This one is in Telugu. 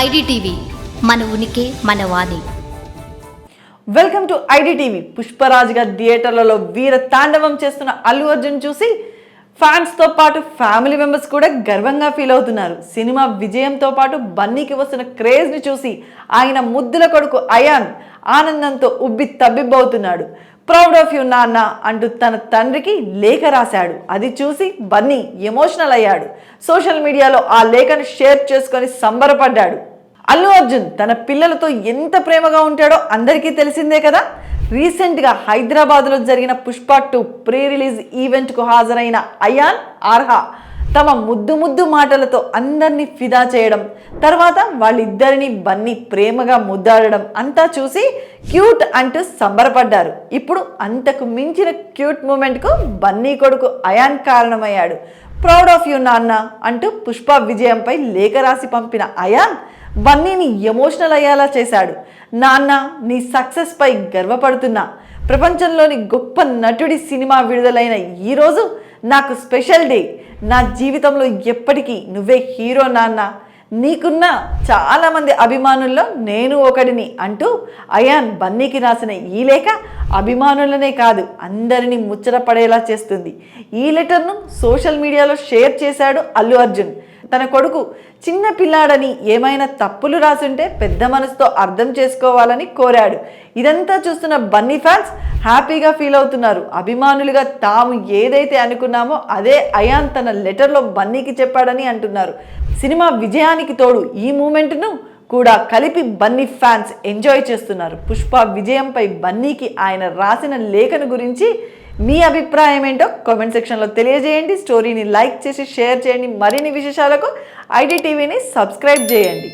ఐడిటీవీ మన ఉనికి మన వాణి. Welcome to IDTV. పుష్పరాజ్గా థియేటర్లలో వీర తాండవం చేస్తున్న అల్లు అర్జున్ చూసి ఫ్యాన్స్తో పాటు ఫ్యామిలీ మెంబర్స్ కూడా గర్వంగా ఫీల్ అవుతున్నారు. సినిమా విజయంతో పాటు బన్నీకి వస్తున్న క్రేజ్ని చూసి ఆయన ముద్దుల కొడుకు అయాన్ ఆనందంతో ఉబ్బి తబ్బిబ్బవుతున్నాడు. ప్రౌడ్ ఆఫ్ యూ నాన్న అంటూ తన తండ్రికి లేఖ రాశాడు. అది చూసి బన్నీ ఎమోషనల్ అయ్యాడు. సోషల్ మీడియాలో ఆ లేఖను షేర్ చేసుకొని సంబరపడ్డాడు. అల్లు అర్జున్ తన పిల్లలతో ఎంత ప్రేమగా ఉంటాడో అందరికీ తెలిసిందే కదా? రీసెంట్గా హైదరాబాద్లో జరిగిన పుష్ప టూ ప్రీ రిలీజ్ ఈవెంట్కు హాజరైన అయాన్ ఆర్హా తమ ముద్దు ముద్దు మాటలతో అందరినీ ఫిదా చేయడం తర్వాత వాళ్ళిద్దరిని బన్నీ ప్రేమగా ముద్దాడడం అంతా చూసి క్యూట్ అంటూ సంబరపడ్డారు. ఇప్పుడు అంతకు మించిన క్యూట్ మూమెంట్కు బన్నీ కొడుకు అయాన్ కారణమయ్యాడు. ప్రౌడ్ ఆఫ్ యూ నాన్న అంటూ పుష్ప విజయంపై లేఖ రాసి పంపిన అయాన్ బన్నీని ఎమోషనల్ అయ్యేలా చేశాడు. నాన్న నీ సక్సెస్పై గర్వపడుతున్నా. ప్రపంచంలోని గొప్ప నటుడి సినిమా విడుదలైన ఈరోజు నాకు స్పెషల్ డే. నా జీవితంలో ఎప్పటికీ నువ్వే హీరో నాన్న. నీకున్న చాలామంది అభిమానుల్లో నేను ఒకడిని అంటూ అయాన్ బన్నీకి రాసిన ఈ లేఖ అభిమానులనే కాదు అందరినీ ముచ్చటపడేలా చేస్తుంది. ఈ లెటర్ను సోషల్ మీడియాలో షేర్ చేశాడు అల్లు అర్జున్. తన కొడుకు చిన్న పిల్లాడని ఏమైనా తప్పులు రాసుంటే పెద్ద మనసుతో అర్థం చేసుకోవాలని కోరాడు. ఇదంతా చూస్తున్న బన్నీ ఫ్యాన్స్ హ్యాపీగా ఫీల్ అవుతున్నారు. అభిమానులుగా తాము ఏదైతే అనుకున్నామో అదే అయాన్ తన లెటర్లో బన్నీకి చెప్పాడని అంటున్నారు. సినిమా విజయానికి తోడు ఈ మూమెంట్ను కూడా కలిపి బన్నీ ఫ్యాన్స్ ఎంజాయ్ చేస్తున్నారు. పుష్ప విజయంపై బన్నీకి ఆయన రాసిన లేఖను గురించి మీ అభిప్రాయం ఏంటో కామెంట్ సెక్షన్లో తెలియజేయండి. స్టోరీని లైక్ చేసి షేర్ చేయండి. మరిన్ని విశేషాలకు ఐడి టీవీని సబ్స్క్రైబ్ చేయండి.